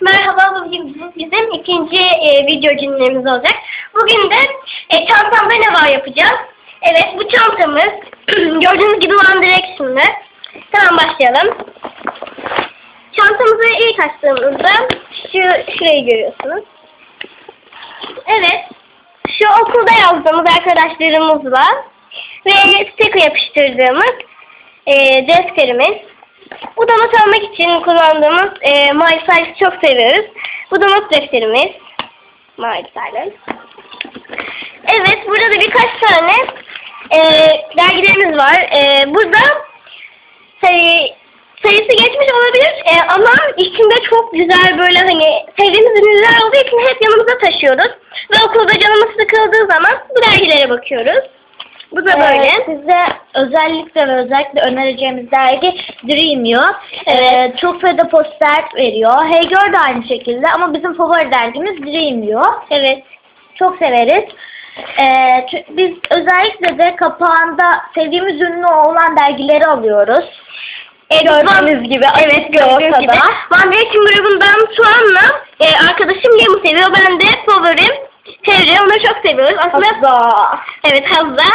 Merhaba, bugün bizim, ikinci e, video cümlemiz olacak. Bugün de e, çantamda ne var yapacağız. Evet, bu çantamız gördüğünüz gibi One Direction'lı. Tamam başlayalım. Çantamızı ilk açtığımızda şu şurayı görüyorsunuz. Evet, şu okulda yazdığımız arkadaşlarımızla ve sticker yapıştırdığımız e, defterimiz. Bu da not almak için kullandığımız e, My Size çok seviyoruz. Bu da not defterimiz. My Size. Evet, burada da birkaç tane e, dergilerimiz var. E, burada sayı, sayısı geçmiş olabilir e, ama içinde çok güzel böyle hani sevdiğimiz ünlüler olduğu için hep yanımıza taşıyoruz. Ve okulda canımız sıkıldığı zaman bu dergilere bakıyoruz. Bu da böyle. Ee, size özellikle ve özellikle önereceğimiz dergi Dream You. Ee, çok sayıda poster veriyor. Hey Girl de aynı şekilde ama bizim favori dergimiz Dream You. Evet. Çok severiz. Ee, biz özellikle de kapağında sevdiğimiz ünlü olan dergileri alıyoruz. Gördüğünüz gibi Evet gördüğünüz gibi. One Direction grubundan Tuan'la e, arkadaşım Liam'ı seviyor. Ben de favorim Harry. Onu çok seviyoruz. Aslında Hazza. evet Hazza.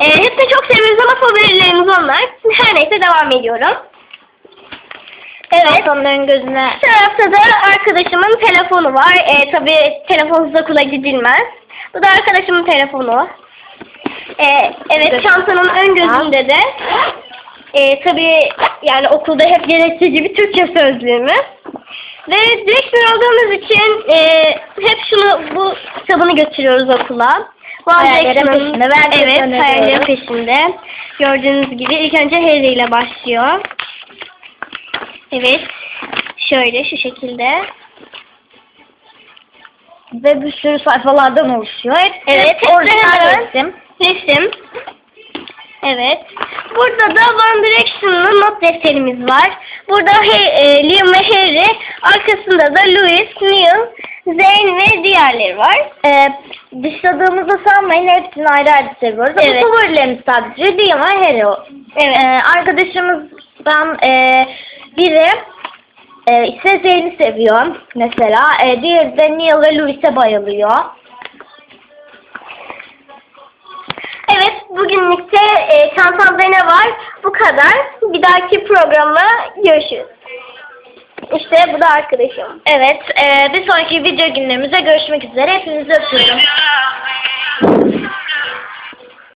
E, hepsini çok seviyoruz ama favorilerimiz onlar. Her neyse devam ediyorum. Evet. Ön gözüne Şu tarafta da arkadaşımın telefonu var. E, tabii telefonsuz okula gidilmez. Bu da arkadaşımın telefonu. E, evet çantanın ön gözünde de e, tabii yani okulda hep gereksiz bir Türkçe sözlüğümüz. Ve direksiyon olduğumuz için e, hep şunu bu kitabını götürüyoruz okula. Hayallerin peşinde, ben Evet hayallerin peşinde. Gördüğünüz gibi ilk önce Harry ile başlıyor. Evet. Şöyle şu şekilde. ve bir sürü sayfalardan oluşuyor. Hep Evet. orijinal resim. Resim. Evet. Burada da One Direction'ın not defterimiz var. Burada He- e, Liam ve Harry, arkasında da Louis, Neil, Zayn ve diğerleri var. Ee, dışladığımızı sanmayın hepsini ayrı ayrı seviyoruz. Evet. Ama favorilerimiz sadece Liam ve Harry. Evet. Ee, arkadaşımızdan e, biri e, ise Zeyn'i seviyor mesela. E, diğeri de Neil ve Louis'e bayılıyor. Bugünlükte e, çantamda ne var? Bu kadar. Bir dahaki programda görüşürüz. İşte bu da arkadaşım. Evet, e, bir sonraki video günlerimize görüşmek üzere. Hepinizi öpüyorum.